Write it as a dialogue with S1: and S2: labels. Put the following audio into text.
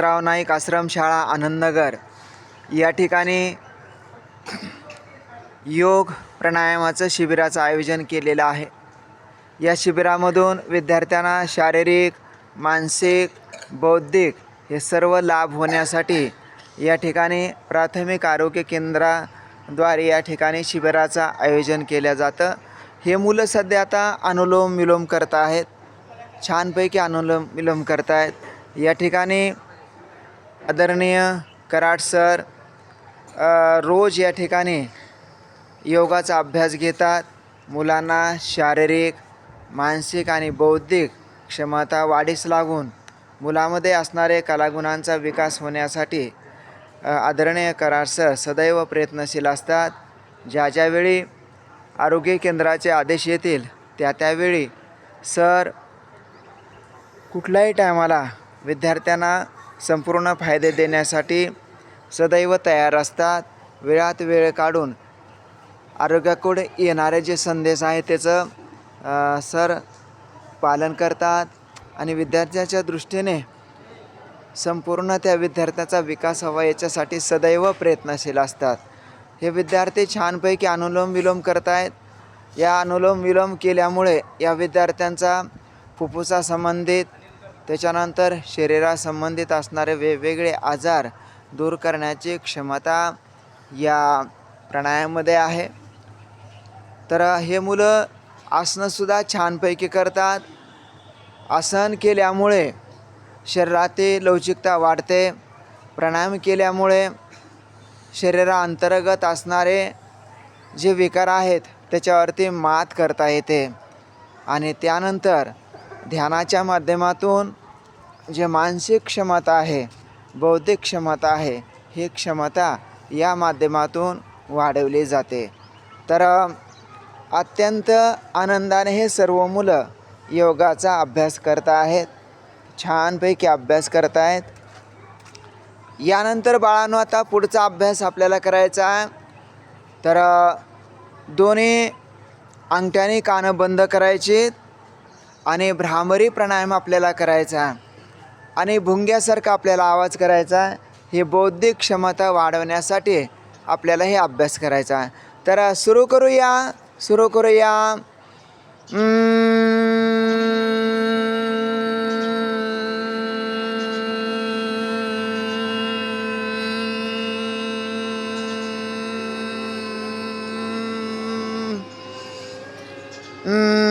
S1: राव नाईक आश्रमशाळा आनंदनगर. या ठिकाणी योग प्राणायामाचं शिबिराचं आयोजन केलेलं आहे. या शिबिरामधून विद्यार्थ्यांना शारीरिक मानसिक बौद्धिक हे सर्व लाभ होण्यासाठी या ठिकाणी प्राथमिक आरोग्य केंद्राद्वारे या ठिकाणी शिबिराचं आयोजन केलं जातं. हे मुलं सध्या आता अनुलोम विलोम करत आहेत. छानपैकी अनुलोम विलोम करत आहेत. या ठिकाणी आदरणीय कराड सर रोज या ठिकाणी योगाचा अभ्यास घेतात. मुलांना शारीरिक मानसिक आणि बौद्धिक क्षमता वाढीस लागून मुलामध्ये असणारे कलागुणांचा विकास होण्यासाठी आदरणीय कराड सर सदैव प्रयत्नशील असतात. ज्या ज्यावेळी आरोग्य केंद्राचे आदेश येतील त्या त्यावेळी सर कुठल्याही टायमाला विद्यार्थ्यांना संपूर्ण फायदे देण्यासाठी सदैव तयार असतात. वेळात वेळ काढून आरोग्याकडे येणारे जे संदेश आहे त्याचं सर पालन करतात आणि विद्यार्थ्याच्या दृष्टीने संपूर्ण त्या विद्यार्थ्याचा विकास हवा याच्यासाठी सदैव प्रयत्नशील असतात. हे विद्यार्थी छानपैकी अनुलोम विलोम करत आहेत या अनुलोम विलोम केल्यामुळे या विद्यार्थ्यांचा फुफ्फुसासंबंधित त्याच्यानंतर शरीरासंबंधित असणारे वेगवेगळे आजार दूर करण्याची क्षमता या प्राणायामामध्ये आहे. तर हे मुलं आसनंसुद्धा छानपैकी करतात. आसन केल्यामुळे शरीरातील लवचिकता वाढते. प्राणायाम केल्यामुळे शरीराअंतर्गत असणारे जे विकार आहेत त्याच्यावरती मात करता येते. आणि त्यानंतर ध्यानाच्या माध्यमातून जे मानसिक क्षमता आहे बौद्धिक क्षमता आहे ही क्षमता या माध्यमातून वाढवली जाते. तर अत्यंत आनंदाने हे सर्व मुलं योगाचा अभ्यास करत आहेत छानपैकी अभ्यास करत आहेत. यानंतर बाळांनो आता पुढचा अभ्यास आपल्याला करायचा आहे. तर दोन्ही अंगठ्याने कानं बंद करायची आणि भ्रामरी प्राणायाम आपल्याला करायचा. आणि भुंग्यासारखा आपल्याला आवाज करायचा. हे बौद्धिक क्षमता वाढवण्यासाठी आपल्याला हे अभ्यास करायचा. आहे तर सुरू करूया. सुरू करूया.
S2: दुसरी